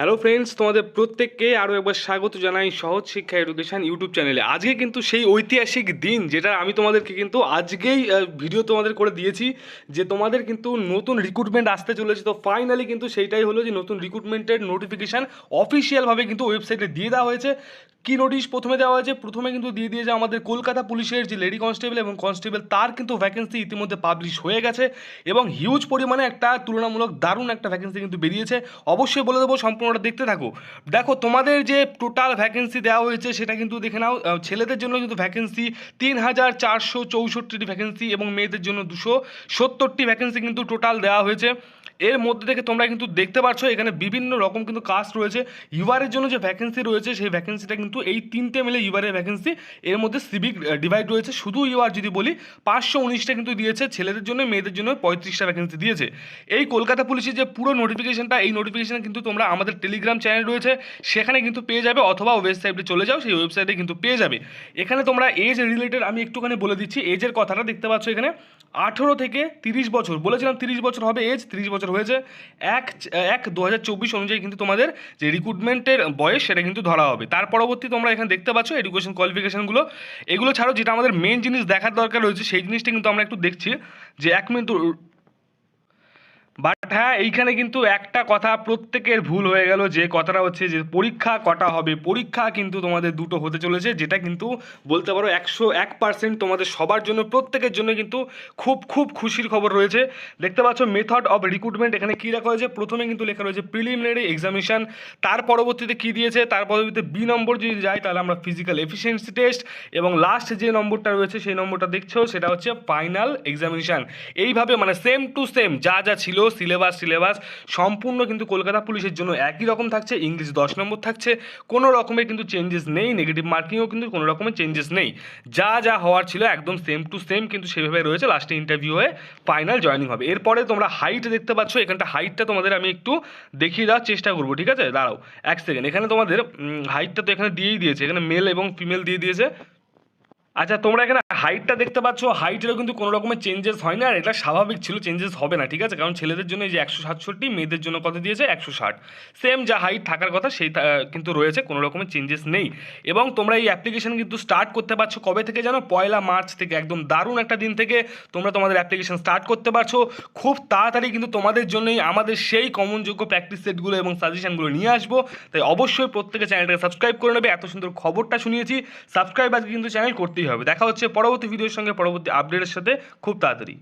Hello friends তোমাদের প্রত্যেককে আরও একবার স্বাগত জানাই সহজ শিক্ষা এডুকেশান ইউটিউব চ্যানেলে আজকে কিন্তু সেই ঐতিহাসিক দিন যেটা আমি তোমাদেরকে কিন্তু আজকেই ভিডিও তোমাদের করে দিয়েছি যে তোমাদের কিন্তু নতুন রিক্রুটমেন্ট আসতে চলেছে। তো ফাইনালি কিন্তু সেইটাই হলো যে নতুন রিক্রুটমেন্টের নোটিফিকেশান অফিসিয়ালভাবে কিন্তু ওয়েবসাইটে দিয়ে দেওয়া হয়েছে। কি নোটিশ প্রথমে দেওয়া হয়েছে? প্রথমে কিন্তু দিয়ে দিয়েছে আমাদের কলকাতা পুলিশের যে লেডি কনস্টেবল এবং কনস্টেবল তার কিন্তু ভ্যাকেন্সি ইতিমধ্যে পাবলিশ হয়ে গেছে এবং হিউজ পরিমাণে একটা তুলনামূলক দারুণ একটা ভ্যাকেন্সি কিন্তু বেরিয়েছে। অবশ্যই বলে দেবো, সম্পূর্ণটা দেখতে থাকো। দেখো, তোমাদের যে টোটাল ভ্যাকেন্সি দেওয়া হয়েছে, সেটা কিন্তু দেখে নাও ছেলেদের জন্য কিন্তু ভ্যাকেন্সি তিন হাজার চারশো চৌষট্টিটি ভ্যাকেন্সি এবং মেয়েদের জন্য দুশো সত্তরটি ভ্যাকেন্সি কিন্তু টোটাল দেওয়া হয়েছে। এর মধ্যে থেকে তোমরা কিন্তু দেখতে পাচ্ছ এখানে বিভিন্ন রকম কিন্তু কাস্ট রয়েছে। ইউআরের জন্য যে ভ্যাকেন্সি রয়েছে, সেই ভ্যাকেন্সিটা কিন্তু এই তিনটে মিলে ইউআরের ভ্যাকেন্সি এর মধ্যে সিভিক ডিভাইড রয়েছে। শুধু ইউআর যদি বলি, পাঁচশো উনিশটা কিন্তু দিয়েছে ছেলেদের জন্য, মেয়েদের জন্য পঁয়ত্রিশটা ভ্যাকেন্সি দিয়েছে। এই কলকাতা পুলিশের যে পুরো নোটিফিকেশনটা এই নোটিফিকেশন কিন্তু তোমরা আমাদের টেলিগ্রাম চ্যানেল রয়েছে, সেখানে কিন্তু পেয়ে যাবে, অথবা ওয়েবসাইটে চলে যাও, সেই ওয়েবসাইটে কিন্তু পেয়ে যাবে। এখানে তোমরা এজ রিলেটেড আমি একটুখানি বলে দিচ্ছি এজের কথাটা দেখতে পাচ্ছ এখানে। আঠেরো থেকে তিরিশ বছর, বলেছিলাম তিরিশ বছর হবে এজ তিরিশ বছর হয়েছে। এক এক, দু অনুযায়ী কিন্তু তোমাদের যে রিক্রুটমেন্টের বয়স, সেটা কিন্তু ধরা হবে। তার পরবর্তী তোমরা এখানে দেখতে পাচ্ছ এডুকেশন কোয়ালিফিকেশনগুলো এগুলো ছাড়াও যেটা আমাদের মেন জিনিস দেখার দরকার রয়েছে, সেই জিনিসটা কিন্তু আমরা একটু দেখছি যে এক মিনিট বাট হ্যাঁ এইখানে কিন্তু একটা কথা প্রত্যেকের ভুল হয়ে গেল, যে কথাটা হচ্ছে যে পরীক্ষা কটা হবে? পরীক্ষা কিন্তু তোমাদের দুটো হতে চলেছে, যেটা কিন্তু বলতে পারো একশো এক পার্সেন্ট তোমাদের সবার জন্য, প্রত্যেকের জন্য কিন্তু খুব খুব খুশির খবর রয়েছে। দেখতে পাচ্ছ মেথড অফ রিক্রুটমেন্ট এখানে কী লেখা হয়েছে? প্রথমে কিন্তু লেখা রয়েছে প্রিলিমিনারি এক্সামিনেশন তার পরবর্তীতে কী দিয়েছে? তার পরবর্তীতে বি নম্বর যদি যায় তাহলে আমরা ফিজিক্যাল এফিসিয়েন্সি টেস্ট এবং লাস্ট যে নম্বরটা রয়েছে, সেই নম্বরটা দেখছ, সেটা হচ্ছে ফাইনাল এক্সামিনেশান এইভাবে মানে সেম টু সেম যা যা ছিল সিলেবাস সিলেবাস সম্পূর্ণ কিন্তু কলকাতা পুলিশের জন্য একই রকম থাকছে, ইংলিশ দশ নম্বর থাকছে, কোনো রকমের কিন্তু চেঞ্জেস নেই নেগেটিভ মার্কিংও কিন্তু কোনো রকমের চেঞ্জেস নেই। যা যা হওয়ার ছিল একদম সেম টু সেম কিন্তু সেভাবে রয়েছে লাস্টে ইন্টারভিউ হয়ে ফাইনাল জয়েনিং হবে। এরপরে তোমরা হাইট দেখতে পাচ্ছ, এখানটা হাইটটা তোমাদের আমি একটু দেখিয়ে দেওয়ার চেষ্টা করব, ঠিক আছে? দাঁড়াও, এক সেকেন্ড এখানে তোমাদের হাইটটা তো এখানে দিয়েই দিয়েছে, এখানে মেল এবং ফিমেল দিয়ে দিয়েছে। আচ্ছা তোমরা এখানে হাইটটা দেখতে পাচ্ছ। হাইটেরও কিন্তু কোনো রকমের চেঞ্জেস হয় না আর এটা স্বাভাবিক ছিল চেঞ্জেস হবে না, ঠিক আছে? কারণ ছেলেদের জন্য এই যে একশো সাতষট্টি, মেয়েদের জন্য কত দিয়েছে? একশো ষাট। সেম যা হাইট থাকার কথা, সেই কিন্তু রয়েছে, কোনো রকমের চেঞ্জেস নেই। এবং তোমরা এই অ্যাপ্লিকেশন কিন্তু স্টার্ট করতে পারছ কবে থেকে জানো? পয়লা মার্চ থেকে, একদম দারুণ একটা দিন থেকে তোমরা তোমাদের অ্যাপ্লিকেশন স্টার্ট করতে পারছ। খুব তাড়াতাড়ি কিন্তু তোমাদের জন্যই আমাদের সেই কমনযোগ্য প্র্যাকটিস সেটগুলো এবং সাজেশনগুলো নিয়ে আসব। তাই অবশ্যই প্রত্যেকে চ্যানেলটাকে সাবস্ক্রাইব করে নেবে। এত সুন্দর খবরটা শুনিয়েছি। সাবস্ক্রাইব আজকে কিন্তু চ্যানেল করতেই হবে। দেখা হচ্ছে পরবর্তী ভিডিওর সঙ্গে পরবর্তী আপডেটের সাথে। খুব তাড়াতাড়ি।